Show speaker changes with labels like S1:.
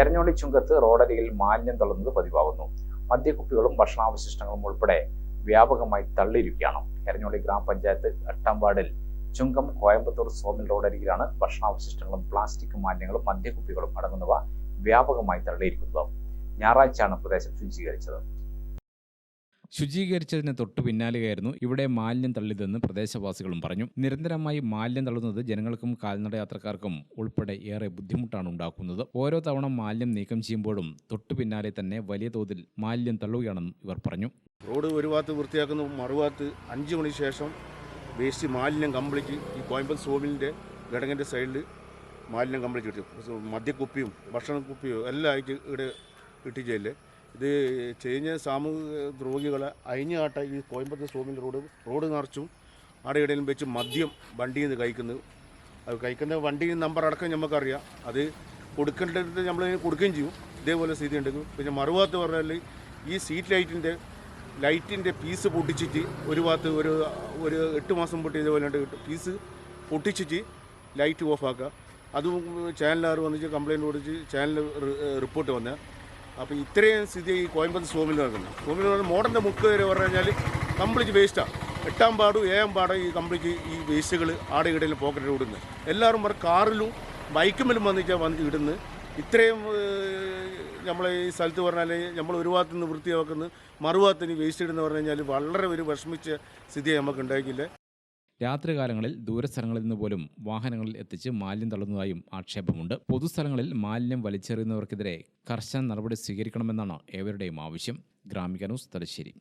S1: എരഞ്ഞോളി ചുങ്കത്ത് റോഡരികിൽ മാലിന്യം തള്ളുന്നത് പതിവാകുന്നു. മദ്യക്കുപ്പികളും ഭക്ഷണാവശിഷ്ടങ്ങളും ഉൾപ്പെടെ വ്യാപകമായി തള്ളിയിരിക്കുകയാണ്. എരഞ്ഞോളി ഗ്രാമപഞ്ചായത്ത് എട്ടാം വാർഡിൽ ചുങ്കം കോയമ്പത്തൂർ സോമിൽ റോഡരികിലാണ് ഭക്ഷണാവശിഷ്ടങ്ങളും പ്ലാസ്റ്റിക് മാലിന്യങ്ങളും മദ്യക്കുപ്പികളും അടങ്ങുന്നവ വ്യാപകമായി തള്ളിയിരിക്കുന്നത്. ഞായറാഴ്ചയാണ് പ്രദേശം ശുചീകരിച്ചത്.
S2: ശുചീകരിച്ചതിന് തൊട്ടു പിന്നാലെയായിരുന്നു ഇവിടെ മാലിന്യം തള്ളിയതെന്ന് പ്രദേശവാസികളും പറഞ്ഞു. നിരന്തരമായി മാലിന്യം തള്ളുന്നത് ജനങ്ങൾക്കും കാൽനട യാത്രക്കാർക്കും ഉൾപ്പെടെ ഏറെ ബുദ്ധിമുട്ടാണ് ഉണ്ടാക്കുന്നത്. ഓരോ തവണ മാലിന്യം നീക്കം ചെയ്യുമ്പോഴും തൊട്ടു പിന്നാലെ തന്നെ വലിയ തോതിൽ മാലിന്യം തള്ളുകയാണെന്നും ഇവർ പറഞ്ഞു.
S3: റോഡ് ഒരു ഭാഗത്ത് വൃത്തിയാക്കുന്ന മറുഭാഗത്ത് അഞ്ച് മണി ശേഷം വേസ്റ്റ് മാലിന്യം കംപ്ലീറ്റ് ഈ കോയമ്പത്തൂർ സോമിലിന്റെ ഘടകന്റെ സൈഡിൽ മാലിന്യം കംപ്ലീറ്റ് കിട്ടും. മദ്യക്കുപ്പിയും ഭക്ഷണക്കുപ്പിയും എല്ലാം ആയിട്ട് ഇവിടെ ഇട്ടിച്ചല്ലേ ഇത് ചെയ്ഞ്ഞ സാമൂഹിക ദ്രോഹികളെ അയിഞ്ഞാട്ട ഈ കോയമ്പത്തൂർ സോമിൽ റോഡ് റോഡ് നിറച്ചും ആടെ ഇടയിലും വെച്ച് മദ്യം വണ്ടിയിൽ നിന്ന് കഴിക്കുന്നത് അത് കഴിക്കുന്ന വണ്ടി നമ്പർ അടക്കം നമുക്കറിയാം അത് കൊടുക്കേണ്ടത് നമ്മൾ കൊടുക്കുകയും ചെയ്യും. ഇതേപോലെ സ്ഥിതി ഉണ്ടെങ്കിൽ പിന്നെ മറുഭാഗത്ത് പറഞ്ഞാൽ ഈ സീറ്റ് ലൈറ്റിന്റെ ലൈറ്റിന്റെ പീസ് പൊട്ടിച്ചിട്ട് ഒരു ഭാഗത്ത് ഒരു ഒരു എട്ട് മാസം പൊട്ടി ഇതേപോലെ പീസ് പൊട്ടിച്ചിട്ട് ലൈറ്റ് ഓഫാക്കുക അതും ചാനലുകാർ വന്നിട്ട് കംപ്ലയിന്റ് കൊടുത്ത് ചാനൽ റിപ്പോർട്ട് വന്ന. അപ്പോൾ ഇത്രയും സ്ഥിതി ഈ കോയമ്പത്തൂർ സോമിൽ നടക്കുന്നു. സോമിൽ പറഞ്ഞാൽ മോഡന്റെ മുക്ക് വരെ പറഞ്ഞു കഴിഞ്ഞാൽ കംപ്ലീറ്റ് വേസ്റ്റാണ് എട്ടാം പാടും ഏഴാം പാടും ഈ കംപ്ലീറ്റ് ഈ വേസ്റ്റുകൾ ആടെ ഇടയിൽ പോക്കറ്റിൽ ഇടുന്നത്. എല്ലാവരും പറഞ്ഞു കാറിലും ബൈക്കുമേലും വന്നിട്ടാണ് വന്ന് ഇടുന്നത്. ഇത്രയും നമ്മൾ ഈ സ്ഥലത്ത് പറഞ്ഞാൽ നമ്മൾ ഒരു ഭാഗത്ത് നിന്ന് വൃത്തിയാക്കുന്നു മറുഭാഗത്തിന് വേസ്റ്റ് ഇടുന്ന പറഞ്ഞു കഴിഞ്ഞാൽ വളരെ ഒരു വിഷമിച്ച സ്ഥിതി നമുക്ക് ഉണ്ടാക്കില്ല
S2: രാത്രികാലങ്ങളിൽ ദൂരസ്ഥലങ്ങളിൽ നിന്ന് പോലും വാഹനങ്ങളിൽ എത്തിച്ച് മാലിന്യം തള്ളുന്നതായും ആക്ഷേപമുണ്ട്. പൊതുസ്ഥലങ്ങളിൽ മാലിന്യം വലിച്ചെറിയുന്നവർക്കെതിരെ കർശന നടപടി സ്വീകരിക്കണമെന്നാണ് ഏവരുടെയും ആവശ്യം. ഗ്രാമിക ന്യൂസ് തലശ്ശേരി.